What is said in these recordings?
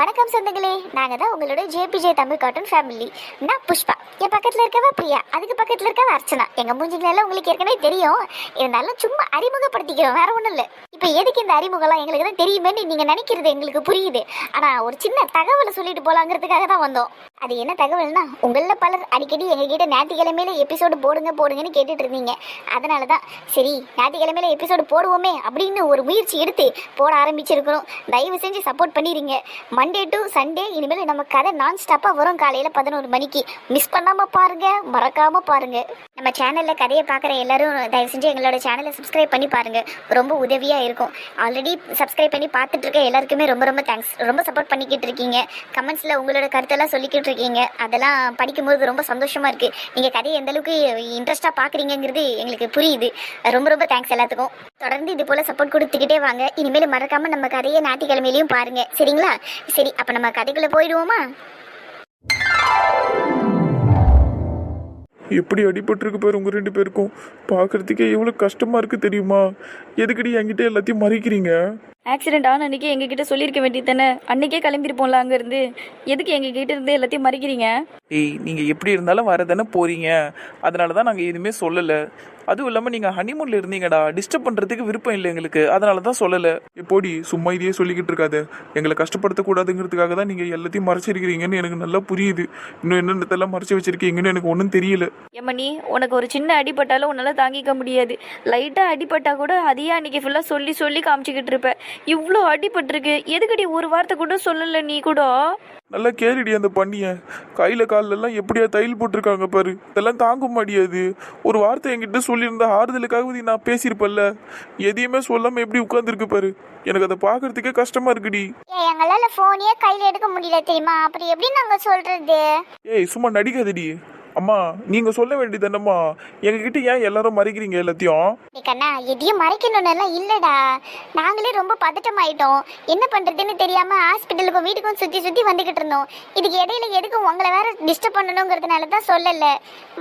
வணக்கம் சொந்தங்களே. நாங்க தான் உங்களோட ஜேபிஜே தமிழ் காட்டன் ஃபேமிலி நான் புஷ்பா. என் பக்கத்துல இருக்கவ பிரியா. அதுக்கு பக்கத்துல இருக்கவ அர்ச்சனா. எங்க மூஞ்சிங்களெல்லாம் உங்களுக்கு ஏற்கனவே தெரியும். இருந்தாலும் சும்மா அறிமுகப்படுத்திக்கிறோம். வேற ஒண்ணும் இல்ல. இப்ப எதுக்கு இந்த அறிமுகம்லாம் எங்களுக்கு தான் தெரியுமேன்னு நீங்க நினைக்கிறது எங்களுக்கு புரியுது. ஆனா ஒரு சின்ன தகவலை சொல்லிட்டு போகலாங்கிறதுக்காக தான் வந்தோம். அது என்ன தகவல்னா உங்களில் பலர் அடிக்கடி எங்ககிட்ட ஞாயிற்றுக்கிழமையில எபிசோடு போடுங்க போடுங்கன்னு கேட்டுட்டு இருந்தீங்க. அதனால தான் சரி ஞாயிற்றுக்கிழமையில எபிசோடு போடுவோமே அப்படின்னு ஒரு முயற்சி எடுத்து போட ஆரம்பிச்சிருக்கிறோம். தயவு செஞ்சு சப்போர்ட் பண்ணிடுங்க மண்டே டு சண்டே இனிமேல் நம்ம கதை நான் ஸ்டாப்பாக வரும் காலையில் பதினோரு மணிக்கு. மிஸ் பண்ணாமல் பாருங்க மறக்காம பாருங்க. நம்ம சேனலில் கதையை பார்க்குற எல்லாரும் தயவு செஞ்சு எங்களோட சேனலை சப்ஸ்கிரைப் பண்ணி பாருங்க. ரொம்ப உதவியாக இருக்கும். ஆல்ரெடி சப்ஸ்கிரைப் பண்ணி பார்த்துட்டு இருக்க எல்லாருக்குமே ரொம்ப ரொம்ப தேங்க்ஸ் ரொம்ப சப்போர்ட் பண்ணிக்கிட்டு இருக்கீங்க. கமெண்ட்ஸில் உங்களோட கருத்தெல்லாம் சொல்லிக்கிட்டு இருக்கீங்க அதெல்லாம் படிக்கும்போது ரொம்ப சந்தோஷமா இருக்கு. நீங்கள் கதையை எந்த அளவுக்கு பார்க்குறீங்கிறது எங்களுக்கு புரியுது. ரொம்ப ரொம்ப தேங்க்ஸ் எல்லாத்துக்கும். தொடர்ந்து இது போல சப்போர்ட் கொடுத்துக்கிட்டே வாங்க. இனிமேல் மறக்காமல் நம்ம கதையை ஞாயிற்றுக்கிழமையிலையும் பாருங்க. சரிங்களா? சரி அப்போ நம்ம கதைக்குள்ளே போயிடுவோமா? எப்படி அடிபட்டிருக்கு பேர் உங்கள் ரெண்டு பேருக்கும். பார்க்கறதுக்கே எவ்வளோ கஷ்டமாக இருக்குது தெரியுமா? எதுக்கடி என்கிட்ட எல்லாத்தையும் மறைக்கிறீங்க? ஆக்சிடென்ட் ஆன அன்னைக்கு எங்ககிட்ட சொல்லியிருக்க வேண்டியது தானே? அன்னைக்கே கிளம்பிருப்போம்ல அங்கேருந்து. எதுக்கு எங்ககிட்ட இருந்து எல்லாத்தையும் மறைக்கிறீங்க? ஏய் நீங்கள் எப்படி இருந்தாலும் வரதானே போகிறீங்க அதனால தான் நாங்கள் எதுவுமே சொல்லலை. அதுவும் இல்லாமல் நீங்கள் ஹனிமூனில் இருந்தீங்கடா. டிஸ்டர்ப் பண்ணுறதுக்கு விருப்பம் இல்லை எங்களுக்கு. அதனால தான் சொல்லலை. எப்போடி சும்மா இதையே சொல்லிக்கிட்டு இருக்காத. எங்களை கஷ்டப்படுத்தக்கூடாதுங்கிறதுக்காக தான் நீங்கள் எல்லாத்தையும் மறைச்சிருக்கிறீங்கன்னு எனக்கு நல்லா புரியுது. இன்னும் என்னென்னத்தெல்லாம் மறைச்சி வச்சிருக்கீங்கன்னு எனக்கு ஒன்றும் தெரியல. ஏம்மணி உனக்கு ஒரு சின்ன அடிபட்டாலும் உன்னால் தாங்கிக்க முடியாது. லைட்டாக அடிபட்டா கூட அதையே அன்னைக்கு ஃபுல்லாக சொல்லி சொல்லி காமிச்சிக்கிட்டு இருப்ப. இவ்வளோ அடிபட்டிருக்கு. எதுக்கடி ஒரு வார்த்தை கூட சொல்லலை நீ கூட? நல்லா கேரிடி அந்த பண்ணிய. கையில் கால்ல எல்லாம் எப்படியா தையல் போட்டிருக்காங்க பாரு. இதெல்லாம் தாங்க முடியாது ஒரு வார்த்தை என்கிட்ட சொல்லியிருந்தா ஆறுதலுக்காக நான் பேசியிருப்பல்ல. எதையுமே சொல்லாமல் எப்படி உட்காந்துருக்கு பாரு. எனக்கு அதை பார்க்கறதுக்கே கஷ்டமா இருக்குடி. ஏ எங்களால போனே கையில எடுக்க முடியல தெரியுமா? அப்படி எப்படி நாங்க சொல்றது? ஏய் சும்மா நடிக்காதடி. அம்மா நீங்க சொல்ல வேண்டியது எங்ககிட்ட ஏன் எல்லாரும் மறைக்கிறீங்க எல்லாத்தையும்? கண்ணா எதையும் மறைக்கணும்னு எல்லாம் இல்லடா. நாங்களே ரொம்ப பதட்டமாயிட்டோம். என்ன பண்றதுன்னு தெரியாம ஹாஸ்பிட்டலுக்கும் வீட்டுக்கும் சுத்தி சுத்தி வந்துகிட்டு இருந்தோம். இதுக்கு இடையில எதுக்கும் உங்களை வேற டிஸ்டர்ப் பண்ணணுங்கிறதுனால தான் சொல்லல.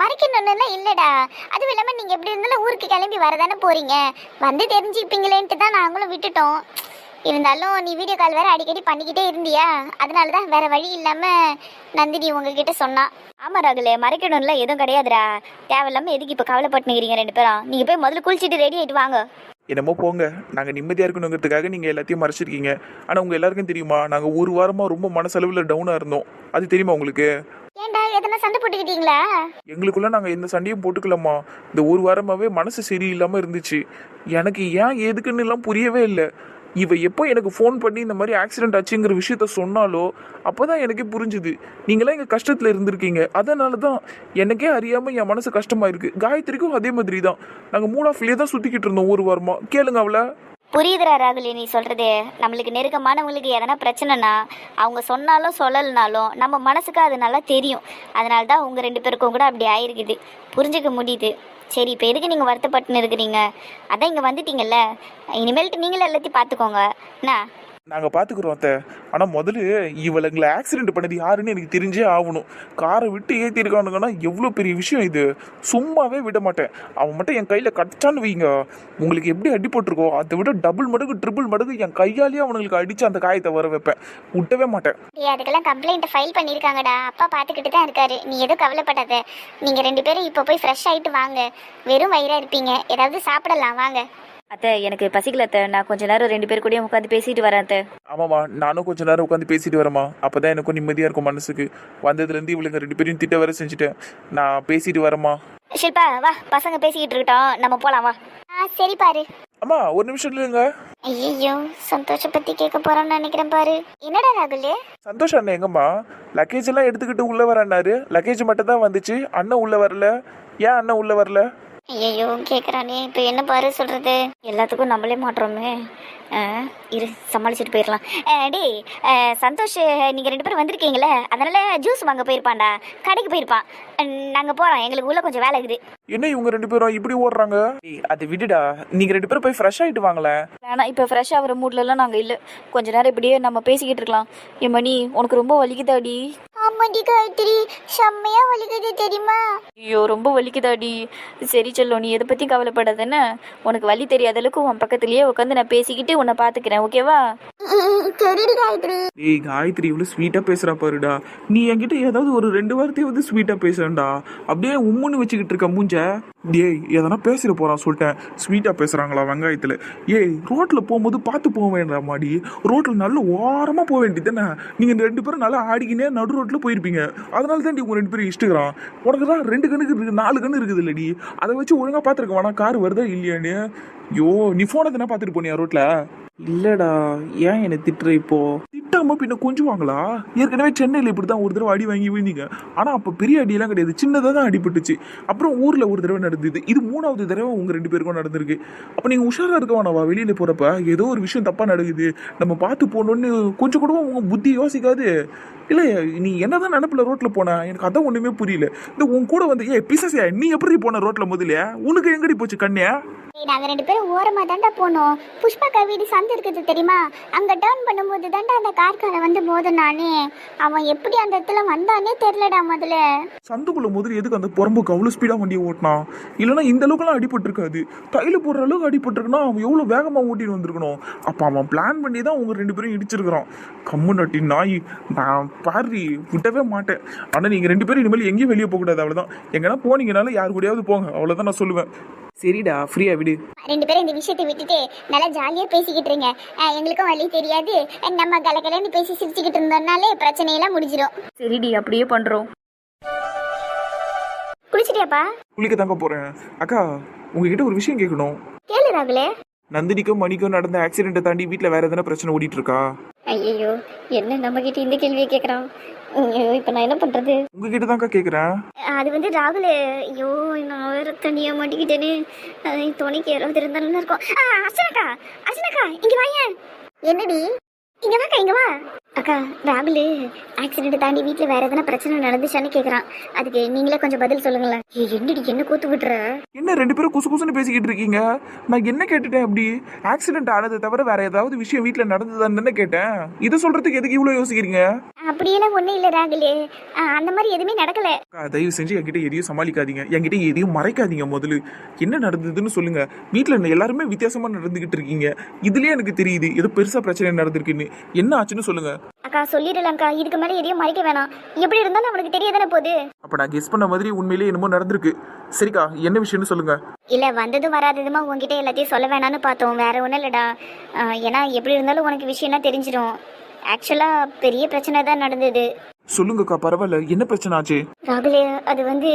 மறைக்கணும்னு எல்லாம் இல்லடா. அதுவும் இல்லாம நீங்க எப்படி இருந்தாலும் ஊருக்கு கிளம்பி வரதானே போறீங்க. வந்து தெரிஞ்சுப்பீங்களேன்ட்டு தான் நாங்களும் விட்டுட்டோம். இருந்தாலும் நீ வீடியோ கால் வேற அடிக்கடி பண்ணிக்கிட்டே இருந்தியா? அதனால தான் வேற வழி இல்லாம நந்தினி உங்ககிட்ட சொன்னா. ஆமா ராகுலே மறைக்கணும்ல எதுவும் கிடையாதுடா. தேவையில்லாம எதுக்கு இப்போ கவலைப்பட்டுக்கிறீங்க ரெண்டு பேரும்? நீங்கள் போய் முதல்ல குளிச்சுட்டு ரெடி ஆயிட்டு வாங்க. என்னமோ போங்க. நாங்கள் நிம்மதியாக இருக்கணுங்கிறதுக்காக நீங்கள் எல்லாத்தையும் மறைச்சிருக்கீங்க. ஆனால் உங்கள் எல்லாருக்கும் தெரியுமா? நாங்கள் ஒரு வாரமாக ரொம்ப மனசளவில் டவுனாக இருந்தோம். அது தெரியுமா உங்களுக்கு? ஏன்டா எதனா சண்டை போட்டுக்கிட்டீங்களா? எங்களுக்குள்ள நாங்கள் எந்த சண்டையும் போட்டுக்கலாமா இந்த ஒரு வாரமாகவே மனசு சரியில்லாமல் இருந்துச்சு. எனக்கு ஏன் எதுக்குன்னு எல்லாம் புரியவே இல்லை. இவ எப்போ எனக்கு ஃபோன் பண்ணி இந்த மாதிரி ஆக்சிடென்ட் ஆச்சுங்கிற விஷயத்த சொன்னாலோ அப்போ தான் எனக்கே புரிஞ்சுது. நீங்களாம் எங்கள் கஷ்டத்தில் இருந்திருக்கீங்க. அதனால தான் எனக்கே அறியாமல் என் மனசு கஷ்டமாக இருக்குது காயத்ரிக்கும் அதே மாதிரி தான் நாங்கள் மூணு ஆஃப்லேயே தான் சுற்றிக்கிட்டு இருந்தோம் ஒரு வாரமாக கேளுங்க அவளை. புரியுதுரா ராகுலி நீ சொல்கிறது நம்மளுக்கு நெருக்கமானவங்களுக்கு எதனா பிரச்சனைனா அவங்க சொன்னாலும் சொல்லலைனாலும் நம்ம மனசுக்கு அது நல்லா தெரியும். அதனால தான் உங்கள் ரெண்டு பேருக்கும் கூட அப்படி ஆயிருக்குது. புரிஞ்சுக்க முடியுது. சரி இப்போ எதுக்கு நீங்கள் வருத்தப்பட்டுன்னு இருக்கிறீங்க? அதான் இங்கே வந்துட்டீங்கல்ல. இனிமேல்ட்டு நீங்களே எல்லாத்தையும் பார்த்துக்கோங்க என்ன? நாங்கள் பார்த்துக்குறோம் அத்தை. ஆனால் முதல்ல இவளுங்களை ஆக்சிடென்ட் பண்ணது யாருன்னு எனக்கு தெரிஞ்சே ஆகணும். காரை விட்டு ஏற்றிருக்கானுங்கன்னா எவ்வளோ பெரிய விஷயம் இது? சும்மாவே விட மாட்டேன். அவன் மட்டும் என் கையில் கட்டான்னு வைங்க. உங்களுக்கு எப்படி அடி போட்டிருக்கோ அதை விட டபுள் மடங்கு ட்ரிபிள் மடங்கு என் கையாலேயே அவனுங்களுக்கு அடித்து அந்த காயத்தை வர வைப்பேன். விட்டவே மாட்டேன். அதுக்கெல்லாம் கம்ப்ளைண்ட் ஃபைல் பண்ணியிருக்காங்கடா. அப்பா பார்த்துக்கிட்டு தான் இருக்காரு. நீ எதுவும் கவலைப்படாத. நீங்கள் ரெண்டு பேரும் இப்போ போய் ஃப்ரெஷ் ஆகிட்டு வாங்க. வெறும் வயிறாக இருப்பீங்க. ஏதாவது சாப்பிடலாம். வாங்க. அத்தை எனக்கு பசிக்கல அத்தை. நான் கொஞ்ச நேரம் ரெண்டு பேர் கூடயும் உட்காந்து பேசிட்டு வரேன் அத்தை. ஆமாம்மா நானும் கொஞ்ச நேரம் உட்காந்து பேசிட்டு வரேம்மா. அப்போ தான் எனக்கும் நிம்மதியாக இருக்கும் மனசுக்கு. வந்ததுலேருந்து இவளுங்க ரெண்டு பேரையும் திட்ட வர செஞ்சுட்டேன். நான் பேசிட்டு வரேம்மா. ஷில்பா வா பசங்க பேசிக்கிட்டு இருக்கட்டும். நம்ம போலாம் வா. ஆ சரி பாரு. அம்மா ஒரு நிமிஷம் இல்லைங்க ஐயோ சந்தோஷ பத்தி கேட்க போறோம்னு நினைக்கிறேன் பாரு. என்னடா ராகுல்? சந்தோஷ் அண்ணன் எங்கம்மா? லக்கேஜ் எல்லாம் எடுத்துக்கிட்டு உள்ள வரேன்னாரு. லக்கேஜ் மட்டும் தான் வந்துச்சு. அண்ணன் உள்ள வரல. ஏன் அண்ணன் உள்ள வரல? ஐயோ கேக்குறானே. இப்போ என்ன பாரு சொல்றது? எல்லாத்துக்கும் நம்மளே மாட்டுறோமே ஆ, இரு சமாளிச்சுட்டு போயிடலாம். ஆ, சந்தோஷ் நீங்கள் ரெண்டு பேரும் வந்திருக்கீங்களே அதனால ஜூஸ் வாங்க போயிருப்பான்டா. கடைக்கு போயிருப்பான். நாங்கள் போகிறோம் எங்களுக்கு உள்ள கொஞ்சம் வேலை இருக்குது. என்ன இவங்க ரெண்டு பேரும் இப்படி ஓடுறாங்க? அதை விடுடா. நீங்கள் ரெண்டு பேரும் போய் ஃப்ரெஷ் ஆகிட்டு வாங்களேன் வேணாம் இப்போ ஃப்ரெஷ் ஆகிற மூட்லலாம் நாங்கள் இல்லை. கொஞ்ச நேரம் இப்படியே நம்ம பேசிக்கிட்டு இருக்கலாம். என் மணி உனக்கு ரொம்ப வலிக்குதாடி? மாட்டி காயத்ரி செம்மையா வலிக்குது தெரியுமா? ஐயோ ரொம்ப வலிக்குதாடி. சரி செல்லம் நீ எதை பற்றி கவலைப்படாதானே? உனக்கு வலி தெரியாத அளவுக்கு உன் பக்கத்துலேயே உட்காந்து நான் பேசிக்கிட்டு உன்னை பார்த்துக்கிறேன் ஓகேவா? தெரியுது காயத்ரி. ஏய் காயத்ரி இவ்வளோ ஸ்வீட்டாக பேசுகிறா பாருடா. நீ என்கிட்ட ஏதாவது ஒரு ரெண்டு வார்த்தையை வந்து ஸ்வீட்டாக பேசுறேன்டா. அப்படியே உம்முன்னு வச்சுக்கிட்டு இருக்க மூஞ்ச. ஏய் எதனா பேசிட போகிறான் சொல்லிட்டேன். ஸ்வீட்டாக பேசுகிறாங்களா வெங்காயத்தில். ஏய் ரோட்டில் போகும்போது பார்த்து போக வேண்டாம் மாடி ரோட்டில் நல்ல ஓரமாக போக வேண்டியது தானே நீங்கள் ரெண்டு பேரும் நல்லா ஆடிக்கினே நடு ரோட்டில் போயிருப்பீங்க. அதனால தான் உங்க ரெண்டு பேரும் இஷ்டுக்கிறான் உனக்கு தான் ரெண்டு கண்ணுக்கு இருக்கு நாலு கண்ணு இருக்குது இல்லடி. அதை வச்சு ஒழுங்காக பார்த்துருக்க வேணா கார் வருதா இல்லையான்னு? ஐயோ நீ ஃபோனை தானே பார்த்துட்டு போனியா ரோட்டில் இல்லடா ஏன் என்னை திட்டுற இப்போ? திட்டாம பின்ன கொஞ்சுவாங்களா ஏற்கனவே சென்னையில் இப்படி தான் ஒரு தடவை அடி வாங்கி விழுந்தீங்க. ஆனால் அப்போ பெரிய அடியெல்லாம் கிடையாது. சின்னதாக தான் அடிபட்டுச்சு. அப்புறம் ஊரில் ஒரு தடவை நடந்தது. இது மூணாவது தடவை உங்கள் ரெண்டு பேருக்கும் நடந்திருக்கு. அப்போ நீங்கள் உஷாராக இருக்கவானவா வெளியில் போகிறப்ப ஏதோ ஒரு விஷயம் தப்பாக நடக்குது. நம்ம பார்த்து போகணுன்னு கொஞ்சம் கூட உங்கள் புத்தி யோசிக்காது. இல்லை நீ என்ன தான் நினப்பில் ரோட்டில் போன? எனக்கு அதான் ஒன்றுமே புரியல. இந்த உன் கூட வந்து ஏ பிசசியா நீ எப்படி போன ரோட்டில் முதல்ல? உனக்கு எங்கடி போச்சு கண்ணியா நாங்க ரெண்டு பேரும் ஓரமா தாண்டா போனோம். புஷ்பாக்கா வீடு சந்து இருக்குது தெரியுமா? அங்க டர்ன் பண்ணும்போது தாண்டா அந்த கார்கார வந்து மோதினானே. அவன் எப்படி அந்த இடத்துல வந்தானே தெரியலடா முதல்ல. சந்துக்குள்ள முதல்ல எதுக்கு அந்த புறம்போக்கு அவ்வளோ ஸ்பீடாக வண்டியை ஓட்டினான் இல்லைன்னா இந்த அளவுக்குலாம் அடிபட்டிருக்காது. டைல போடுற அளவுக்கு அடிபட்டிருக்குன்னா அவன் எவ்வளோ வேகமாக ஓட்டிட்டு வந்திருக்கணும்? அப்போ அவன் பிளான் பண்ணி தான் உங்க ரெண்டு பேரும் இடிச்சிருக்கிறான். கம்மு நட்டி நாய் நான் பாரி விட்டவே மாட்டேன். ஆனால் நீங்கள் ரெண்டு பேரும் இனிமேல் எங்கேயும் வெளியே போகக்கூடாது அவ்வளோதான் எங்கன்னா போனீங்கனாலும் யார் கூடயாவது போங்க அவ்வளோதான் நான் சொல்லுவேன். சரிடா ஃப்ரீயா விடு. ரெண்டு பேரும் இந்த விஷயத்தை விட்டுட்டு நல்லா ஜாலியா பேசிக்கிட்டு இருங்க அஹ் எங்களுக்கும் வழி தெரியாது. அஹ் நம்ம கலகலன்னு பேசி சிரிச்சுக்கிட்டு இருந்தோம்னாலே பிரச்சனையெல்லாம் முடிஞ்சிடும் சரிடி அப்படியே பண்ணுறோம் குளிச்சிட்டியாப்பா? குளிக்க தாங்க போகிறேன் அக்கா உங்ககிட்ட ஒரு விஷயம் கேட்கணும். கேளு ராகுலே. நந்தினிக்கும் மணிக்கும் நடந்த ஆக்சிடென்ட்டை தாண்டி வீட்டில் வேற எதனா பிரச்சனை ஓடிட்டு இருக்கா ஐயோ என்ன நம்மக்கிட்ட இந்த கேள்வியை கேட்குறான் இப்போ நான் என்ன பண்ணுறது உங்ககிட்ட தான்க்கா கேட்குறேன் அது வந்து ராகுல். ஐயோ நான் வேற தனியா மாட்டிக்கிட்டேன்னு துணைக்கு யாராவது இருந்தா இருக்கும். ஆ, அர்ச்சனாக்கா அர்ச்சனாக்கா இங்க வாயேன். என்னடி? இங்க வாக்கா இங்க வா. அக்கா ராகுல் ஆக்சிடென்ட் தாண்டி வீட்ல வேற எதனா பிரச்சனை நடந்துச்சான்னு கேக்குறான். அதுக்கு நீங்களே கொஞ்சம் பதில் சொல்லுங்களேன். ஏய், என்னடி என்ன கூத்து விட்டுற? என்ன ரெண்டு பேரும் குசு குசுன்னு பேசிக்கிட்டு இருக்கீங்க? நான் என்ன கேட்டுட்டேன் அப்படி? ஆக்சிடென்ட் ஆனதை தவிர வேற ஏதாவது விஷயம் வீட்டில் நடந்ததான்னு தானே கேட்டேன். இதை சொல்றதுக்கு எதுக்கு இவ்வளோ யோசிக்கிறீங்க? அப்படியெல்லாம் ஒண்ணும் இல்ல ராகுல். அஹ் அந்த மாதிரி எதுவுமே நடக்கல. அக்கா, தயவு செஞ்சு என்கிட்ட எதையும் சமாளிக்காதீங்க. என்கிட்ட எதையும் மறைக்காதீங்க முதல்ல என்ன நடந்ததுன்னு சொல்லுங்க. வீட்டில் எல்லாருமே வித்தியாசமா நடந்துகிட்டு இருக்கீங்க. இதுலயே எனக்கு தெரியுது ஏதோ பெருசா பிரச்சனை நடந்திருக்குன்னு. என்ன ஆச்சுன்னு சொல்லுங்க. அக்கா சொல்லிடலாம்க்கா இதுக்கு மேல எதையும் மறைக்க வேணாம். எப்படி இருந்தாலும் அவனுக்கு தெரியதானே போகுது? அப்ப நான் கெஸ் பண்ண மாதிரி உண்மையிலேயே என்னமோ நடந்திருக்கு. சரிக்கா என்ன விஷயம்னு சொல்லுங்க. இல்ல வந்ததும் வராததுமா உங்ககிட்ட எல்லாத்தையும் சொல்ல வேணாம்னு பார்த்தோம். வேற ஒன்றும் இல்லடா. ஏன்னா எப்படி இருந்தாலும் உனக்கு விஷயம்லாம் தெரிஞ்சிடும் ஆக்சுவலா பெரிய பிரச்சனை தான் நடந்தது. சொல்லுங்கக்கா பரவாயில்ல. என்ன பிரச்சனை ஆச்சு? ராகுலே அது வந்து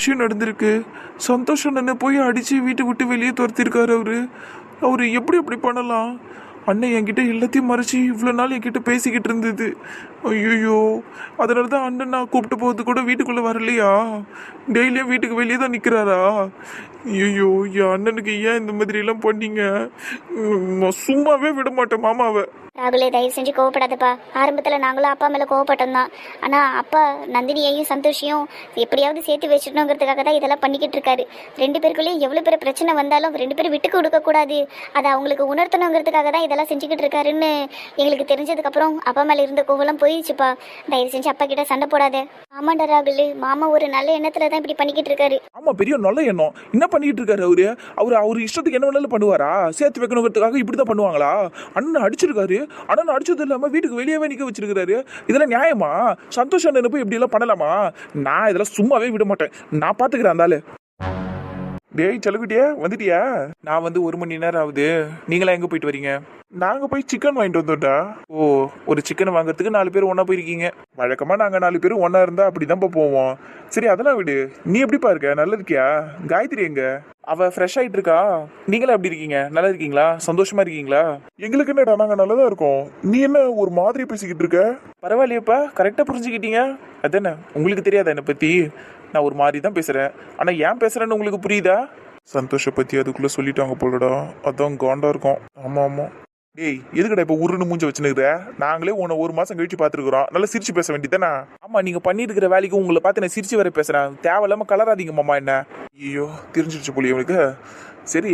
விஷயம் நடந்திருக்கு. சந்தோஷ் அண்ணனை போய் அடித்து வீட்டை விட்டு வெளியே துரத்திருக்காரு அவரு. அவரு எப்படி அப்படி பண்ணலாம்? அண்ணன் என்கிட்ட எல்லாத்தையும் மறைச்சி இவ்வளோ நாள் என்கிட்ட பேசிக்கிட்டு இருந்தது. ஐயோ அதனால தான் அண்ணன் நான் கூப்பிட்டு போகிறது கூட வீட்டுக்குள்ளே வரலையா? டெய்லியும் வீட்டுக்கு வெளியே தான் நிற்கிறாரா ஐயோ என் அண்ணனுக்கு ஏன் இந்த மாதிரிலாம் பண்ணீங்க? நான் சும்மாவே விட மாட்டேன் மாமாவை. ராகுலே தயவு செஞ்சு கோவப்படாதப்பா. ஆரம்பத்தில் நாங்களும் அப்பா மேலே கோவப்பட்டோம் தான் ஆனால் அப்பா நந்தினியையும் சந்தோஷியும் எப்படியாவது சேர்த்து வச்சிடணுங்கிறதுக்காக தான் இதெல்லாம் பண்ணிக்கிட்டு இருக்காரு. ரெண்டு பேருக்குள்ளேயும் எவ்வளோ பெரிய பிரச்சனை வந்தாலும் ரெண்டு பேரும் விட்டு கொடுக்கக்கூடாது அதை அவங்களுக்கு உணர்த்தணுங்கிறதுக்காக தான் இதெல்லாம் செஞ்சுக்கிட்டு இருக்காருன்னு எங்களுக்கு தெரிஞ்சதுக்கப்புறம் அப்பா மேலே இருந்த கோவலம் போயிடுச்சுப்பா. தயவு செஞ்சு அப்பா கிட்ட சண்டை போடாத. ஆமாண்டா ராகுல் மாமா ஒரு நல்ல எண்ணத்துல தான் இப்படி பண்ணிக்கிட்டு இருக்காரு. ஆமா பெரிய நல்ல எண்ணம். என்ன பண்ணிக்கிட்டு இருக்காரு அவரு? அவரு அவர் இஷ்டத்துக்கு என்ன வேணாலும் பண்ணுவாரா? சேர்த்து வைக்கணுங்கிறதுக்காக இப்படி தான் பண்ணுவாங்களா? அண்ணன் அடிச்சிருக்காரு. அண்ணன் அடிச்சது இல்லாம வீட்டுக்கு வெளியவே நிற்க வச்சிருக்கிறாரு. இதெல்லாம் நியாயமா? சந்தோஷ் அண்ணன் போய் இப்படி எல்லாம் பண்ணலாமா? நான் இதெல்லாம் சும்மாவே விட மாட்டேன். நான் பார்த்துக்கிறேன் அந்த டேய் செலகுட்டியா வந்துட்டியா? நான் வந்து ஒரு மணி நேரம் ஆகுது. நீங்களா எங்க போயிட்டு வரீங்க? நாங்க போய் சிக்கன் வாங்கிட்டு வந்தோம்டா. ஓ ஒரு சிக்கன் வாங்குறதுக்கு நாலு பேர் ஒன்றா போயிருக்கீங்க. வழக்கமா நாங்க நாலு பேரும் ஒன்னா இருந்தா அப்படிதான்ப்பா போவோம். சரி அதெல்லாம் விடு. நீ எப்படிப்பா இருக்க? நல்லா இருக்கியா? காயத்ரி எங்க? அவ ஃப்ரெஷ் ஆயிட்டு இருக்கா? நீங்களா எப்படி இருக்கீங்க? நல்லா இருக்கீங்களா? சந்தோஷமா இருக்கீங்களா? எங்களுக்கு என்னடா நாங்க நல்லதா இருக்கோம். நீ என்ன ஒரு மாதிரி பேசிக்கிட்டு இருக்க? பரவாயில்லையப்பா. கரெக்டாக புரிஞ்சுக்கிட்டீங்க. அதானே? உங்களுக்கு தெரியாதா என்னை பற்றி நான் ஒரு மாதிரி தான் பேசுகிறேன் ஆனால் ஏன் பேசுகிறேன்னு உங்களுக்கு புரியுதா? சந்தோஷை பற்றி அதுக்குள்ளே சொல்லிட்டாங்க போலடா. அதான் காண்டா இருக்கும். ஆமாம் ஆமாம் டேய் எதுக்குடா இப்போ உருன்னு மூஞ்ச வச்சுனுக்குற? நாங்களே உன்னை ஒரு மாதம் கழிச்சு பார்த்துருக்குறோம் நல்லா சிரிச்சு பேச வேண்டியதானே ஆமாம் நீங்கள் பண்ணிட்டு இருக்கிற வேலைக்கு உங்களை பார்த்து நான் சிரிச்சு வர பேசுகிறேன் தேவையில்லாமல் கலராதீங்க மாமா என்ன. ஐயோ தெரிஞ்சிருச்சு போலி இவனுக்கு சரி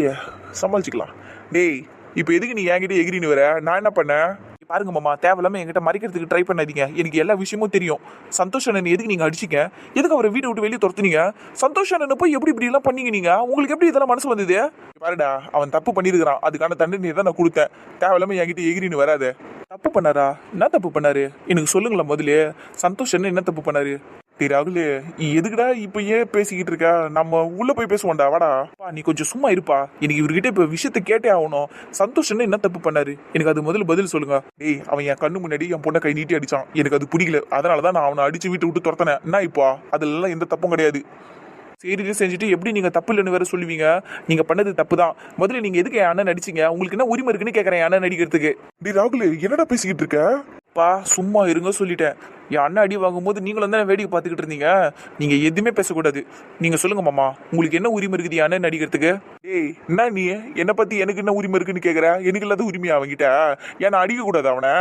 சமாளிச்சுக்கலாம். டேய் இப்போ எதுக்கு நீ என்கிட்ட எகிரின்னு வர? நான் என்ன பண்ணேன்? பாருங்க மாமா தேவையில்லாம என்கிட்ட மறைக்கிறதுக்கு ட்ரை பண்ணாதீங்க. எனக்கு எல்லா விஷயமும் தெரியும். சந்தோஷ் அண்ணன் எதுக்கு நீங்க அடிச்சிங்க? எதுக்கு அவரை வீட்டை விட்டு வெளியே துரத்துனீங்க? சந்தோஷ் அண்ணன் போய் எப்படி இப்படி எல்லாம் பண்ணீங்க நீங்க? உங்களுக்கு எப்படி இதெல்லாம் மனசு வந்தது? பாருடா அவன் தப்பு பண்ணிருக்கிறான். அதுக்கான தண்டனை தான் நான் கொடுத்தேன். தேவையில்லாம என்கிட்ட எகிரின்னு வராது. தப்பு பண்ணாரா? என்ன தப்பு பண்ணாரு? எனக்கு சொல்லுங்களேன் முதல்ல சந்தோஷ் அண்ணன் என்ன தப்பு பண்ணாரு? டி ராகுல் நீ எதுக்குடா இப்போ ஏன் பேசிக்கிட்டு இருக்க? நம்ம உள்ள போய் பேசுவோம்டா வாடா. நீ கொஞ்சம் சும்மா இருப்பா. எனக்கு இவர்கிட்ட இப்ப விஷயத்த கேட்டே ஆகணும். சந்தோஷ் என்ன தப்பு பண்ணாரு? எனக்கு அது முதல்ல பதில் சொல்லுங்க. டேய் அவன் என் கண்ணு முன்னாடி என் பொண்ணை கை நீட்டி அடிச்சான். எனக்கு அது பிடிக்கல. அதனாலதான் நான் அவனை அடிச்சு வீட்டு விட்டு துரத்தினேன். என்ன இப்போ? அதுலலாம் எந்த தப்பும் கிடையாது. சரி செஞ்சுட்டு எப்படி நீங்க தப்பு இல்லைன்னு வேற சொல்லுவீங்க? நீங்க பண்ணது தப்பு தான் முதல்ல நீங்க எதுக்கு என் அண்ணன் நடிச்சீங்க? உங்களுக்கு என்ன உரிமை இருக்குன்னு கேக்குறேன் என் அண்ணன் நடிக்கிறதுக்கு. டி ராகுல் என்னடா பேசிக்கிட்டு இருக்க? பா சும்மா இருங்க சொல்லிட்டேன். என் அண்ணன் அடி வாங்கும்போது நீங்களும் தான் வேடிக்கை பார்த்துக்கிட்டு இருந்தீங்க? நீங்கள் எதுவுமே பேசக்கூடாது. நீங்கள் சொல்லுங்க மாமா. உங்களுக்கு என்ன உரிமை இருக்குது என் அண்ணன் நடிக்கிறதுக்கு? டேய் என்ன நீ? என்னை பற்றி எனக்கு என்ன உரிமை இருக்குன்னு கேட்குற எனக்கு இல்லாத உரிமையா அவன்கிட்ட? ஏன்னா அடிக்கக்கூடாது அவனை?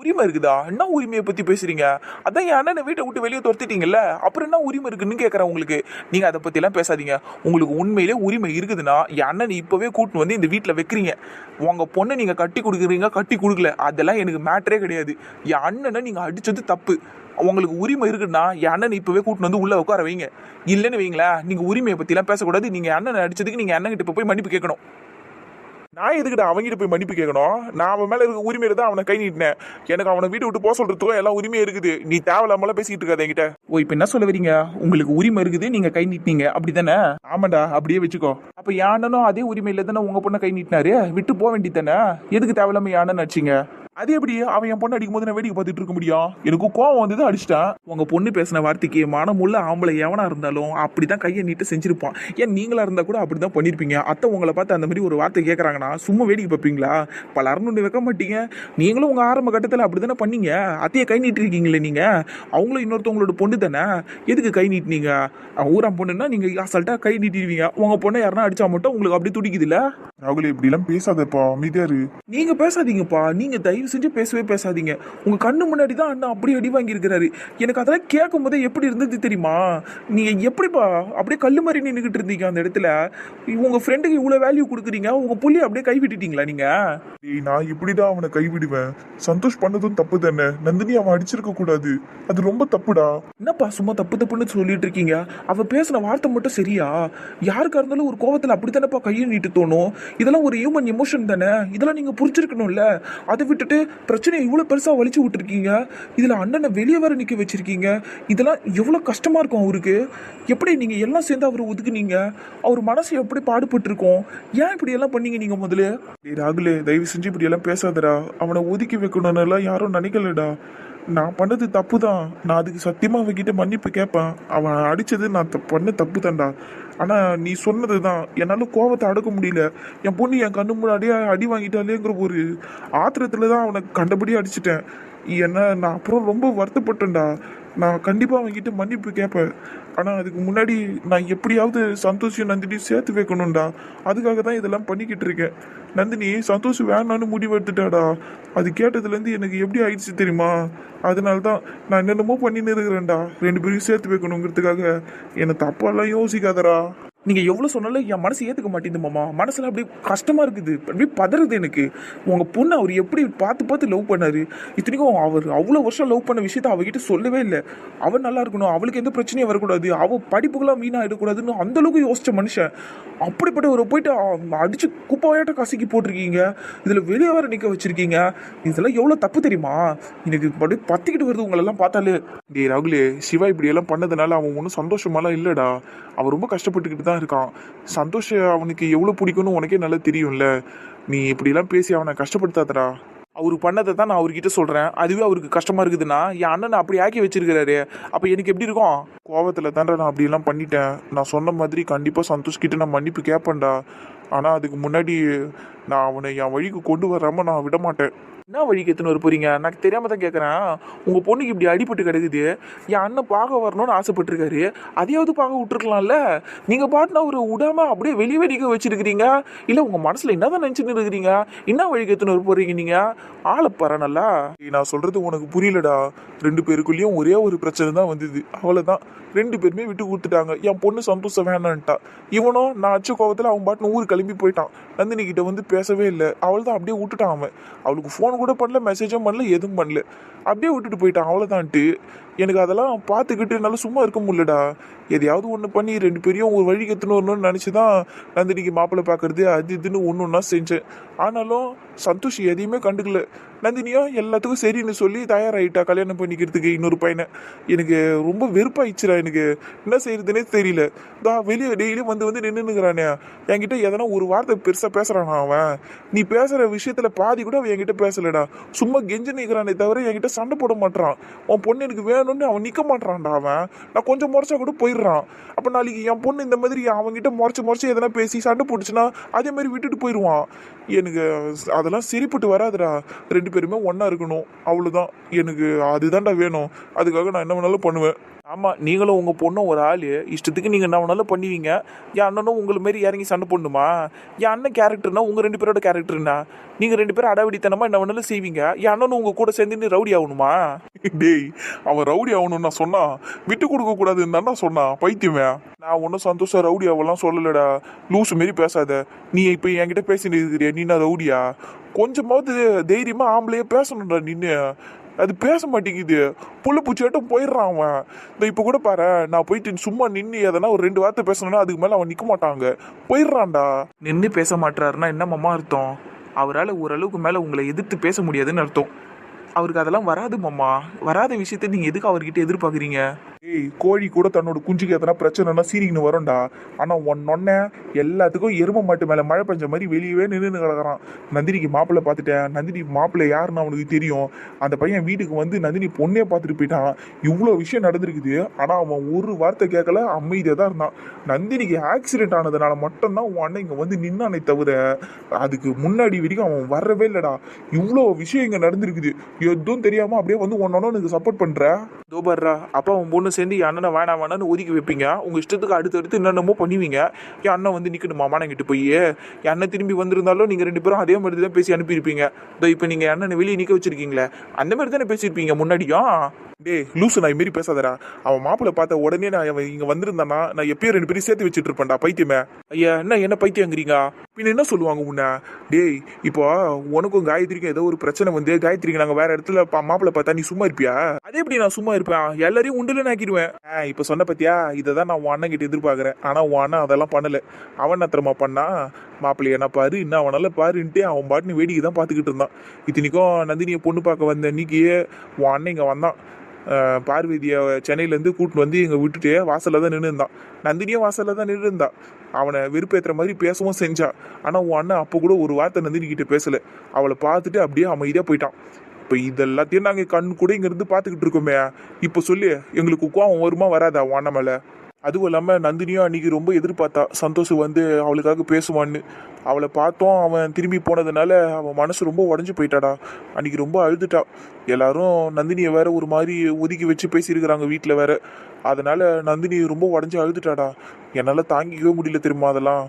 உரிமை இருக்குதா? என்ன உரிமையை பத்தி பேசுறீங்க? அதான் என் அண்ணனை வீட்டை விட்டு வெளியே துரத்திட்டீங்கல்ல. அப்புறம் என்ன உரிமை இருக்குன்னு கேட்கறேன் உங்களுக்கு. நீங்க அதை பத்தி எல்லாம் பேசாதீங்க. உங்களுக்கு உண்மையிலே உரிமை இருக்குதுன்னா என் அண்ணனை இப்பவே கூட்டின்னு வந்து இந்த வீட்டில் வைக்கிறீங்க. உங்க பொண்ணை நீங்க கட்டி கொடுக்குறீங்க கட்டி கொடுக்கல. அதெல்லாம் எனக்கு மேட்டரே கிடையாது. என் அண்ணனை நீங்க அடிச்சது தப்பு. உங்களுக்கு உரிமை இருக்குன்னா என் அண்ணனை இப்பவே கூட்டின்னு வந்து உள்ள உட்கார வைங்க. இல்லைன்னு வைங்களேன் நீங்க உரிமையை பத்தி எல்லாம் பேசக்கூடாது. நீங்க அண்ணனை அடிச்சதுக்கு நீங்க அண்ணன் கிட்ட போய் மன்னிப்பு கேட்கணும். நான் எதுக்குடா அவன்கிட்ட போய் மன்னிப்பு கேட்கணும்? நான் அவன் மேல இருக்க உரிமையில தான் அவனை கை நீட்டினேன். எனக்கு அவனை வீட்டை விட்டு போக சொல்றதுக்கும் எல்லாம் உரிமையும் இருக்குது. நீ தேவையில்லாமலாம் பேசிக்கிட்டு இருக்காத என்கிட்ட. ஓ இப்போ என்ன சொல்ல வரீங்க? உங்களுக்கு உரிமை இருக்குது நீங்க கை நீட்டினீங்க. அப்படிதானே ஆமாண்டா அப்படியே வச்சுக்கோ. அப்ப யானனும் அதே உரிமையில தானே உங்க பொண்ணை கை நீட்டினாரு? விட்டு போக வேண்டியதானே எதுக்கு தேவையில்லாம யானன்னு அண்ணன் அது எப்படி? அவன் என் பொண்ணு அடிக்கும் போது நான் வேடிக்கை பார்த்துட்டு இருக்க முடியும் எனக்கு கோவம் வந்தது அடிச்சிட்டான் உங்க பொண்ணு பேசின வார்த்தைக்கு மனமுள்ள ஆம்பளை எவனா இருந்தாலும் அப்படிதான் கையை நீட்டு செஞ்சிருப்பான். ஏன் நீங்களா இருந்தா கூட அப்படிதான் பண்ணிருப்பீங்க. அத்தை உங்களை பார்த்து அந்த மாதிரி ஒரு வார்த்தை கேட்கறாங்கன்னா சும்மா வேடிக்கை பார்ப்பீங்களா? பலர்னு வைக்க மாட்டீங்க. நீங்களும் உங்க ஆரம்ப கட்டத்தில் அப்படிதானே பண்ணீங்க? அத்தையை கை நீட்டிருக்கீங்களே நீங்க? அவங்களும் இன்னொருத்தவங்களோட பொண்ணு தானே? எதுக்கு கை நீட்டினீங்க? ஊராம் பொண்ணுன்னா நீங்க அசால்ட்டா கை நீட்டிடுவீங்க. உங்க பொண்ணை யாருன்னா அடிச்சா மட்டும் உங்களுக்கு அப்படி துடிக்குது இல்ல ராகுல் இப்படி எல்லாம் பேசாதப்பா. அமைதியா இரு. நீங்க பேசாதீங்கப்பா. நீங்க தயவு செஞ்சு பேசவே பேசாதீங்க. உங்க கண்ணு முன்னாடி தான் அண்ணா அப்படி அடி வாங்கியிருக்கிறாரு. எனக்கு அதெல்லாம் கேட்கும் போதே எப்படி இருந்தது தெரியுமா? நீங்க எப்படிப்பா அப்படியே கல்லு மாதிரி நின்றுகிட்டு இருந்தீங்க அந்த இடத்துல? உங்க ஃப்ரெண்டுக்கு இவ்வளவு வேல்யூ கொடுக்குறீங்க. உங்க புள்ளிய அப்படியே கை விட்டுட்டீங்களா நீங்க? டேய் நான் இப்படிதான் அவனை கைவிடுவேன். சந்தோஷ் பண்ணதும் தப்பு தானே. நந்தினி அவன் அடிச்சிருக்க கூடாது. அது ரொம்ப தப்புடா. என்னப்பா சும்மா தப்பு தப்புன்னு சொல்லிட்டு இருக்கீங்க? அவ பேசின வார்த்தை மட்டும் சரியா? யாருக்கா இருந்தாலும் ஒரு கோவத்துல அப்படித்தானப்பா கையை நீட்டு தோணும் இதெல்லாம் ஒரு ஹியூமன் எமோஷன் தானே? இதெல்லாம் நீங்க புரிஞ்சிருக்கணும்ல. அதை விட்டுட்டு பிரச்சனையை இவ்வளோ பெருசாக வலிச்சு விட்டுருக்கீங்க? இதில் அண்ணனை வெளியே வர நிற்க வச்சுருக்கீங்க. இதெல்லாம் எவ்வளோ கஷ்டமாக இருக்கும் அவருக்கு? எப்படி நீங்கள் எல்லாம் சேர்ந்து அவர் ஒதுக்குனீங்க? அவர் மனசு எப்படி பாடுபட்டுருக்கோம்? ஏன் இப்படி எல்லாம் பண்ணீங்க நீங்கள் முதல்ல? ராகுலே தயவு செஞ்சு இப்படி எல்லாம் பேசாதடா. அவனை ஒதுக்கி வைக்கணும்னுலாம் யாரும் நினைக்கலடா. நான் பண்ணது தப்பு தான் நான் அதுக்கு சத்தியமாக அவன்கிட்ட மன்னிப்பு கேட்பேன். அவன் அடித்தது நான் பண்ண தப்பு தான்டா ஆனா நீ சொன்னது தான் என்னால கோவத்தை அடக்க முடியல. என் பொண்ணு என் கண்ணு முன்னாடியே அடி வாங்கிட்டாலேங்கிற ஒரு ஆத்திரத்துல தான் அவனை கண்டபடி அடிச்சிட்டேன். என்ன நான் அப்புறம் ரொம்ப வருத்தப்பட்டேன்டா. நான் கண்டிப்பாக அவங்ககிட்ட மன்னிப்பு கேட்பேன். ஆனால் அதுக்கு முன்னாடி நான் எப்படியாவது சந்தோஷம் நந்தினி சேர்த்து வைக்கணும்டா. அதுக்காக தான் இதெல்லாம் பண்ணிக்கிட்டு இருக்கேன். நந்தினி சந்தோஷ் வேணான்னு முடிவு எடுத்துட்டாடா. அது கேட்டதுலேருந்து எனக்கு எப்படி ஆயிடுச்சு தெரியுமா? அதனால தான் நான் என்னென்னமோ பண்ணின்னு இருக்கிறேன்டா. ரெண்டு பேரையும் சேர்த்து வைக்கணுங்கிறதுக்காக என்னை தப்பாலாம் யோசிக்காதடா. நீங்கள் எவ்வளோ சொன்னாலும் என் மனசு ஏற்றுக்க மாட்டேங்குது மாமா. மனசில் அப்படியே கஷ்டமாக இருக்குது. அப்படியே பதறுது எனக்கு. உங்கள் பொண்ணு அவர் எப்படி பார்த்து பார்த்து லவ் பண்ணாரு? இத்தனைக்கும் அவர் அவ்வளோ வருஷம் லவ் பண்ண விஷயத்த அவகிட்ட சொல்லவே இல்லை. அவன் நல்லா இருக்கணும். அவளுக்கு எந்த பிரச்சனையும் வரக்கூடாது. அவள் படிப்புகளாக வீணாக ஆயிடக்கூடாதுன்னு அந்தளவுக்கு யோசித்த மனுஷன். மனுஷன் அப்படிப்பட்டவரை போயிட்டு அடித்து குப்பாயாட்ட கசக்கி போட்டிருக்கீங்க. இதில் வெளியே வர நிற்க வச்சுருக்கீங்க. இதெல்லாம் எவ்வளோ தப்பு தெரியுமா? எனக்கு அப்படியே பத்திக்கிட்டு வருது உங்களெல்லாம் பார்த்தாலே. டே ராகுலே சிவா இப்படியெல்லாம் பண்ணதுனால அவன் ஒன்றும் சந்தோஷமாலாம் இல்லைடா. அவன் ரொம்ப கஷ்டப்பட்டுக்கிட்டு தான் இருக்கான். சந்தோஷ் அவனுக்கு எவ்வளோ பிடிக்கும்னு உனக்கே நல்லா தெரியும்ல. நீ இப்படிலாம் பேசி அவனை கஷ்டப்படுத்தாதடா. அவர் பண்ணதை தான் நான் அவர்கிட்ட சொல்கிறேன் அதுவே அவருக்கு கஷ்டமாக இருக்குதுன்னா என் அண்ணனை அப்படி ஆக்கி வச்சிருக்கிறாரு. அப்போ எனக்கு எப்படி இருக்கும்? கோவத்தில் தான்டா நான் அப்படியெல்லாம் பண்ணிட்டேன். நான் சொன்ன மாதிரி கண்டிப்பாக சந்தோஷ் கிட்ட நான் மன்னிப்பு கேட்பேன்டா. ஆனால் அதுக்கு முன்னாடி நான் அவனை என் வழிக்கு கொண்டு வராமல் நான் விட மாட்டேன். என்ன வழிக்கு எத்தனை வர போறீங்க? எனக்கு தெரியாம தான் கேட்குறேன் உங்க பொண்ணுக்கு இப்படி அடிபட்டு கிடக்குது. என் அண்ணன் பார்க்க வரணும்னு ஆசைப்பட்டிருக்காரு. அதையாவது பார்க்க விட்டுருக்கலாம்ல? நீங்க பாட்டுனா ஒரு விடாம அப்படியே வெளியே வெடிக்க வச்சிருக்கிறீங்க. இல்ல உங்க மனசுல என்னதான் நினைச்சுன்னு இருக்கிறீங்க என்ன வழிக்கு எத்தனை வர போறீங்க நீங்க? ஆளை பாரு நல்லா. நான் சொல்றது உனக்கு புரியலடா. ரெண்டு பேருக்குள்ளேயும் ஒரே ஒரு பிரச்சனை தான் வந்தது. அவ்வளவுதான். ரெண்டு பேருமே விட்டு கொடுத்துட்டாங்க. என் பொண்ணு சந்தோஷம் வேணான்ட்டா. இவனும் நான் அச்ச கோவத்துல அவன் பாட்டுன்னு ஊர் கிளம்பி போயிட்டான். நந்தினி கிட்ட வந்து பேசவே இல்லை. அவள் தான் அப்படியே விட்டுட்டான் அவன். அவளுக்கு ஃபோன் கூட பண்ணல மெசேஜும் பண்ணல எதுவும் பண்ணல. அப்படியே விட்டுட்டு போயிட்டான். அவ்வளோதான்ட்டு எனக்கு அதெல்லாம் பார்த்துக்கிட்டு என்னால் சும்மா இருக்க முடியலடா. எதையாவது ஒன்று பண்ணி ரெண்டு பேரையும் ஒரு வழி கற்றுன்னு வரணும்னு நினச்சி தான் நந்தினிக்கு மாப்பிள்ளை பார்க்கறது அது இதுன்னு ஒன்று ஒன்றா செஞ்சேன். ஆனாலும் சந்தோஷ் எதையுமே கண்டுக்கல. நந்தினியா எல்லாத்துக்கும் சரின்னு சொல்லி தயாராகிட்டா கல்யாணம் பண்ணிக்கிறதுக்கு இன்னொரு பையனை. எனக்கு ரொம்ப வெறுப்பாயிடுச்சுடா எனக்கு. என்ன செய்யறதுனே தெரியல. தான் வெளியே டெய்லியும் வந்து வந்து நின்றுங்கிறானே என்கிட்ட எதனா ஒரு வார்த்தை பெருசாக பேசுகிறானா அவன்? நீ பேசுகிற விஷயத்தில் பாதி கூட அவன் என்கிட்ட பேசலடா. சும்மா கெஞ்சு நிற்கிறானே தவிர என்கிட்ட சண்டை போட மாட்டான் உன் பொண்ணு எனக்கு வேணும்னு அவன் நிற்க மாட்டான்டா அவன். நான் கொஞ்சம் முறைச்சா கூட போயிடுறான். அப்போ நாளைக்கு என் பொண்ணு இந்த மாதிரி அவன்கிட்ட முறைச்சி முறைச்சி எதனா பேசி சண்டை போட்டுச்சுன்னா அதே மாதிரி விட்டுட்டு போயிடுவான். எனக்கு அதெல்லாம் சரிப்பட்டு வராதுடா. ரெண்டு பேருமே ஒன்றா இருக்கணும். அவ்வளோதான் எனக்கு அதுதான்டா வேணும். அதுக்காக நான் என்ன வேணாலும் பண்ணுவேன். ஆமாம் நீங்களும் உங்கள் பொண்ணும் ஒரு ஆள். இஷ்டத்துக்கு நீங்கள் என்ன வேணாலும் பண்ணுவீங்க. என் அண்ணனும் உங்களை மாரி இறங்கி சண்டை போடணுமா? என் அண்ணன் கேரக்டர்னா உங்கள் ரெண்டு பேரோட கேரக்டர்னா நீங்கள் ரெண்டு பேரும் அடாவடித்தனமா என்ன வேணாலும் செய்வீங்க. என் அண்ணனும் உங்கள் கூட சேர்ந்து ரவுடி ஆகணுமா? டேய் அவன் ரவுடி ஆகணும்னு நான் சொன்னான் விட்டு கொடுக்க கூடாதுன்னு தான்டா சொன்னான் பைத்தியமே. நான் ஒன்றும் சந்தோஷம் ரவுடி ஆகலாம் சொல்லலடா. லூஸ் மாரி பேசாத. நீ இப்போ என்கிட்ட பேசிட்டு இருக்கிறியா நீ நான் ரவுடியா? கொஞ்சமாவது தைரியமாக ஆம்பளையே பேசணும்டா நின்று அது பேச மாட்டேங்குது. புள்ள பூச்சியாட்டம் போயிடுறான் அவன். இந்த இப்போ கூட பாரு நான் போயிட்டு சும்மா நின்று எதனா ஒரு ரெண்டு வார்த்தை பேசணும்னா அதுக்கு மேலே அவன் நிற்க மாட்டாங்க. போயிடுறான்டா. நின்று பேச மாட்டாருன்னா என்ன அர்த்தம்? அவரால் ஓரளவுக்கு மேலே உங்களை எதிர்த்து பேச முடியாதுன்னு அர்த்தம். அவருக்கு அதெல்லாம் வராது மாமா. வராத விஷயத்த நீங்கள் எதுக்கு அவர்கிட்ட எதிர்பார்க்குறீங்க? ஏய் கோழி கூட தன்னோட குஞ்சுக்கு எதனா பிரச்சனைனா சீரிக்கின்னு வரும்டா. ஆனால் ஒன்னொன்ன எல்லாத்துக்கும் எரும மாட்டு மேலே மழை பெஞ்ச மாதிரி வெளியவே நின்று கிடக்குறான். நந்தினிக்கு மாப்பிள்ளை பார்த்துட்டேன். நந்தினி மாப்பிள்ளை யாருன்னு அவனுக்கு தெரியும். அந்த பையன் வீட்டுக்கு வந்து நந்தினி பொண்ணே பார்த்துட்டு போயிட்டான். இவ்வளோ விஷயம் நடந்திருக்குது. ஆனால் அவன் ஒரு வார்த்தை கேட்கல அமைதியாக தான் இருந்தான். நந்தினிக்கு ஆக்சிடென்ட் ஆனதுனால மட்டும்தான் உன் அண்ணன் இங்கே வந்து நின்னானே தவிர அதுக்கு முன்னாடி வரைக்கும் அவன் வரவே இல்லைடா. இவ்வளோ விஷயம் இங்கே நடந்திருக்குது. எதுவும் தெரியாமல் அப்படியே வந்து ஒன்னொன்னு எனக்கு சப்போர்ட் பண்ணுற தோபர்ரா அப்பா உன் பொண்ணு சேர்ந்து என் அண்ணனை வேணாம் வேணான்னு ஒதுக்கி வைப்பீங்க. உங்கள் இஷ்டத்துக்கு அடுத்து என்னென்னமோ பண்ணுவீங்க. என் அண்ணன் வந்து நிற்கணுமா மானங்கிட்டு போய்? என் அண்ணன் திரும்பி வந்திருந்தாலும் நீங்கள் ரெண்டு பேரும் அதே மாதிரி தான் பேசி அனுப்பியிருப்பீங்க. இதோ இப்போ நீங்கள் அண்ணனை வெளியே நிற்க வச்சுருக்கீங்களே. அந்த மாதிரி தானே பேசியிருப்பீங்க முன்னாடியும்? டேய் லூசு நான் மாரி பேசாதடா. அவன் மாப்பிள்ள பார்த்த உடனே நான் அவன் இங்கே வந்திருந்தானா நான் எப்பயும் ரெண்டு பேரும் சேர்த்து வச்சுட்டு இருப்பேன்டா பைத்தியமே. ஐயா என்ன என்ன பைத்தியங்கிறீங்க? பின்ன என்ன சொல்லுவாங்க உன்னை? டேய் இப்போ உனக்கும் காயத்ரிக்கும் ஏதோ ஒரு பிரச்சனை வந்து காயத்ரிக்கு நாங்கள் வேற இடத்துல மாப்பிள்ள பார்த்தா நீ சும்மா இருப்பியா? அதே எப்படி நான் சும்மா இருப்பேன்? எல்லாரையும் உண்டுல ஆக்கிடுவேன் இப்ப இப்போ சொன்ன பத்தியா இதை தான் நான் உன் அண்ணன் கிட்ட எதிர்பார்க்குறேன். ஆனால் உன் அண்ணன் அதெல்லாம் பண்ணல. அவன் அத்திரமா பண்ணா? மாப்பிள்ளைய என்ன பாரு என்ன அவனால பாருன்ட்டு அவன் பாட்டுன்னு வேடிக்கை தான் பார்த்துக்கிட்டு இருந்தான். இத்தனைக்கும் நந்தினியை பொண்ணு பார்க்க வந்த அன்னைக்கு உன் அண்ணன் இங்கே வந்தான். பார்வதியை சென்னையிலேருந்து கூட்டின்னு வந்து இங்கே விட்டுட்டு வாசலில் தான் நின்று இருந்தான். நந்தினியும் வாசலில் தான் நின்று இருந்தான் அவனை வெறுப்பேற்றுற மாதிரி பேசவும் செஞ்சா. ஆனால் உன் அண்ணன் அப்போ கூட ஒரு வார்த்தை நந்தினி கிட்ட பேசலை. அவளை பார்த்துட்டு அப்படியே அமைதியாக போயிட்டான். இப்போ இதெல்லாத்தையும் நாங்கள் கண் கூட இங்கேருந்து பார்த்துக்கிட்டு இருக்கோமே. இப்போ சொல்லி எங்களுக்கு கோவம் வருமா வராதா உன் அண்ணன் மேலே? அதுவும் இல்லாமல் நந்தினியும் அன்றைக்கி ரொம்ப எதிர்பார்த்தா. சந்தோஷ் வந்து அவளுக்காக பேசுவான்னு. அவளை பார்த்தோம் அவன் திரும்பி போனதுனால அவன் மனசு ரொம்ப உடஞ்சி போயிட்டாடா. அன்றைக்கி ரொம்ப அழுதுட்டா. எல்லாரும் நந்தினியை வேற ஒரு மாதிரி ஒதுக்கி வச்சு பேசியிருக்கிறாங்க வீட்டில் வேற. அதனால் நந்தினி ரொம்ப உடஞ்சி அழுதுட்டாடா. என்னால் தாங்கிக்கவே முடியல திரும்ப அதெல்லாம்?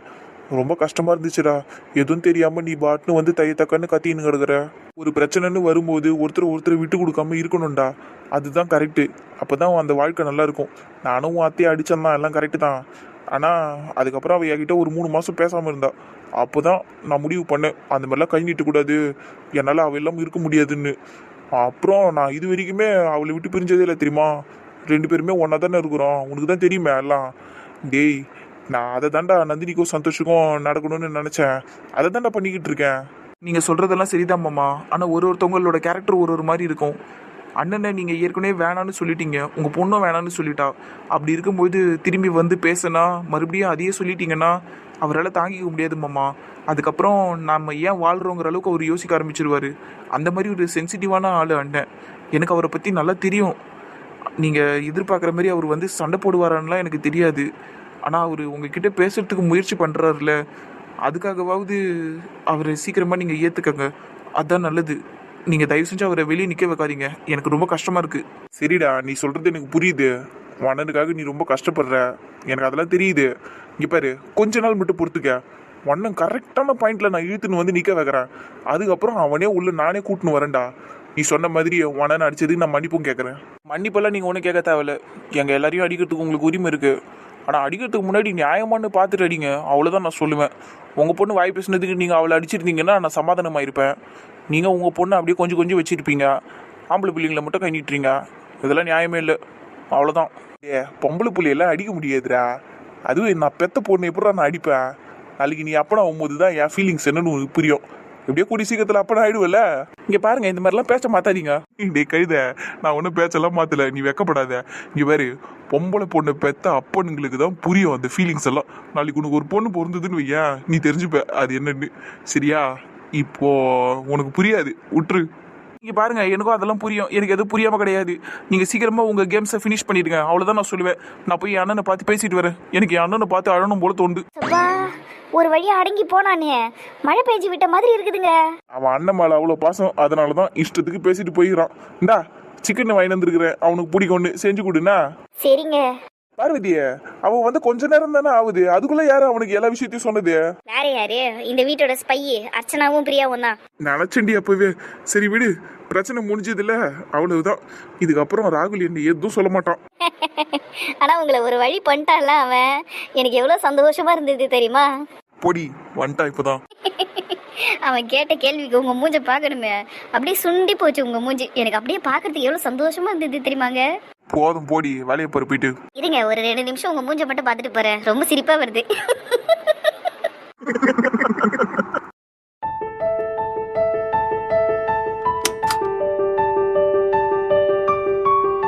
ரொம்ப கஷ்டமா இருந்துச்சுடா. எதுவும் தெரியாம நீ பாட்டுன்னு வந்து தைய தக்கன்னு கத்தின்னு கிடக்குற. ஒரு பிரச்சனைன்னு வரும்போது ஒருத்தர் ஒருத்தர் விட்டு கொடுக்காம இருக்கணும்டா. அதுதான் கரெக்டு அப்பதான் அந்த வாழ்க்கை நல்லா இருக்கும். நானும் உன் அத்தையை எல்லாம் கரெக்டு தான். ஆனா அதுக்கப்புறம் அவ என்கிட்ட ஒரு மூணு மாசம் பேசாம இருந்தா. அப்போதான் நான் முடிவு பண்ணேன். அந்த மாதிரிலாம் கை நீட்டக்கூடாது என்னால் அவ இல்லாமல் இருக்க முடியாதுன்னு. அப்புறம் நான் இது வரைக்குமே அவளை விட்டு பிரிஞ்சதே இல்லை தெரியுமா? ரெண்டு பேருமே ஒன்றா தானே இருக்கிறோம். உனக்கு தான் தெரியுமே எல்லாம். டேய் நான் அதை தாண்டா நந்தினிக்கும் சந்தோஷுக்கும் நடக்கணும்னு நினச்சேன். அதை தாண்டா பண்ணிக்கிட்டு இருக்கேன். நீங்கள் சொல்கிறதெல்லாம் சரிதான் மாமா. ஆனால் ஒரு ஒருத்தவங்களோட கேரக்டர் ஒரு ஒரு மாதிரி இருக்கும். அண்ணனை நீங்கள் ஏற்கனவே வேணான்னு சொல்லிட்டீங்க. உங்கள் பொண்ணும் வேணான்னு சொல்லிட்டா. அப்படி இருக்கும்போது திரும்பி வந்து பேசினா மறுபடியும் அதையே சொல்லிட்டீங்கன்னா அவரால் தாங்கிக்க முடியாது மாமா. அதுக்கப்புறம் நாம் ஏன் வாழ்கிறோங்கிற அளவுக்கு அவர் யோசிக்க ஆரம்பிச்சிருவாரு. அந்த மாதிரி ஒரு சென்சிட்டிவான ஆள் அண்ணன். எனக்கு அவரை பற்றி நல்லா தெரியும். நீங்கள் எதிர்பார்க்குற மாதிரி அவர் வந்து சண்டை போடுவாரான்லாம் எனக்கு தெரியாது. ஆனால் அவர் உங்ககிட்ட பேசுறதுக்கு முயற்சி பண்ணுறாருல அதுக்காகவாவது அவரை சீக்கிரமாக நீங்கள் ஏற்றுக்கங்க அதான் நல்லது. நீங்கள் தயவு செஞ்சு அவரை வெளியே நிற்க வைக்காதீங்க. எனக்கு ரொம்ப கஷ்டமாக இருக்குது சரிடா நீ சொல்றது எனக்கு புரியுது. அண்ணனுக்காக நீ ரொம்ப கஷ்டப்படுற. எனக்கு அதெல்லாம் தெரியுது. இங்க பாரு கொஞ்ச நாள் மட்டும் பொறுத்துக்க. அண்ணன் கரெக்டான பாயிண்ட்ல நான் இழுத்துன்னு வந்து நிக்க வைக்கிறேன். அதுக்கப்புறம் அவனே உள்ள நானே கூட்டின்னு வரேன்டா. நீ சொன்ன மாதிரி அண்ணன் அடிச்சதுக்கு நான் மன்னிப்பும் கேட்கறேன் மன்னிப்பெல்லாம் நீங்கள் ஒன்றும் கேட்க தேவையில்ல. எங்கள் எல்லாரையும் அடிக்கிறதுக்கு உங்களுக்கு உரிமை இருக்குது ஆனால் அடிக்கிறதுக்கு முன்னாடி நியாயமானு பார்த்துட்டு அடிங்க அவ்வளோதான் நான் சொல்லுவேன். உங்கள் பொண்ணு வாய் பேசுனதுக்கு நீங்கள் அவளை அடிச்சிருந்தீங்கன்னா நான் சமாதானமாக இருப்பேன் நீங்கள் உங்கள் பொண்ணை அப்படியே கொஞ்சம் கொஞ்சம் வச்சுருப்பீங்க. ஆம்பளை பிள்ளைங்களை மட்டும் கை நீட்டுறீங்க. இதெல்லாம் நியாயமே இல்லை. அவ்வளோதான் ஏ பொம்பளை புள்ளையெல்லாம் அடிக்க முடியாதுடா. அதுவும் நான் பெத்த பொண்ணு எப்படா நான் அடிப்பேன்? நாளைக்கு நீ அப்பனா ஆகும்போது தான் என் ஃபீலிங்ஸ் என்னன்னு உனக்கு புரியும். எப்படியோ கூடி சீக்கிரத்தில் அப்பனா ஆயிடுவல்ல? இங்கே பாருங்க இந்த மாதிரிலாம் பேச மாத்தாதீங்க டேய் கழுத நான் ஒன்றும் பேச்செல்லாம் மாத்தல நீ வெக்கப்படாத. இங்க பாரு பொம்பளை பொண்ணு பெத்த அப்பனுங்களுக்கு தான் புரியும் அந்த ஃபீலிங்ஸ் எல்லாம். நாளைக்கு உனக்கு ஒரு பொண்ணு பிறந்ததுன்னு வையேன் நீ தெரிஞ்சுப்ப அது என்னன்னு. சரியா? இப்போ உனக்கு புரியாது விட்டுரு இங்கே பாருங்க எனக்கும் அதெல்லாம் புரியும். எனக்கு எதுவும் புரியாமல் கிடையாது. நீங்கள் சீக்கிரமாக உங்கள் கேம்ஸை ஃபினிஷ் பண்ணிடுங்க. அவ்வளோதான் நான் சொல்லுவேன். நான் போய் என் அண்ணனை பார்த்து பேசிட்டு வரேன். எனக்கு என் அண்ணனை பார்த்து அழணும் போல தோண்டு அப்பா ஒரு வழியா அடங்கி போனானே. மழை பெஞ்சு விட்ட மாதிரி இருக்குதுங்க. அவன் அண்ணன் மேல அவ்வளோ பாசம் அதனால தான் இஷ்டத்துக்கு பேசிட்டு போயிடுறான். இந்தா சிக்கன் வாங்கி வந்திருக்கிறேன். அவனுக்கு பிடிக்கும்னு செஞ்சு கொடுனா சரிங்க. பார்வதிய அவன் வந்து கொஞ்ச நேரம் தானே ஆகுது. அதுக்குள்ள யாரு அவனுக்கு எல்லா விஷயத்தையும் சொன்னது? வேற யாரு? இந்த வீட்டோட ஸ்பை அர்ச்சனாவும் பிரியாவும் தான். நினைச்சண்டி அப்பவே? சரி விடு பிரச்சனை முடிஞ்சதுல அவ்வளவுதான். இதுக்கப்புறம் ராகுல் என்ன எதுவும் சொல்ல மாட்டான். ஆனா உங்களை ஒரு வழி பண்ணிட்டான்ல அவன். எனக்கு எவ்வளவு சந்தோஷமா இருந்தது தெரியுமா? பொடி வந்துட்டா இப்பதான். அவன் கேட்ட கேள்விக்கு உங்க மூஞ்ச பார்க்கணுமே. அப்படியே சுண்டி போச்சு உங்க மூஞ்சி. எனக்கு அப்படியே பார்க்கறதுக்கு எவ்வளவு சந்தோஷமா இருந்தது தெரியுமாங்க? போதும் போடி வேலையை பொறுப்பிட்டு போயிட்டு. இருங்க ஒரு ரெண்டு நிமிஷம் உங்க மூஞ்ச மட்டும் பார்த்துட்டு போறேன். ரொம்ப சிரிப்பா வருது.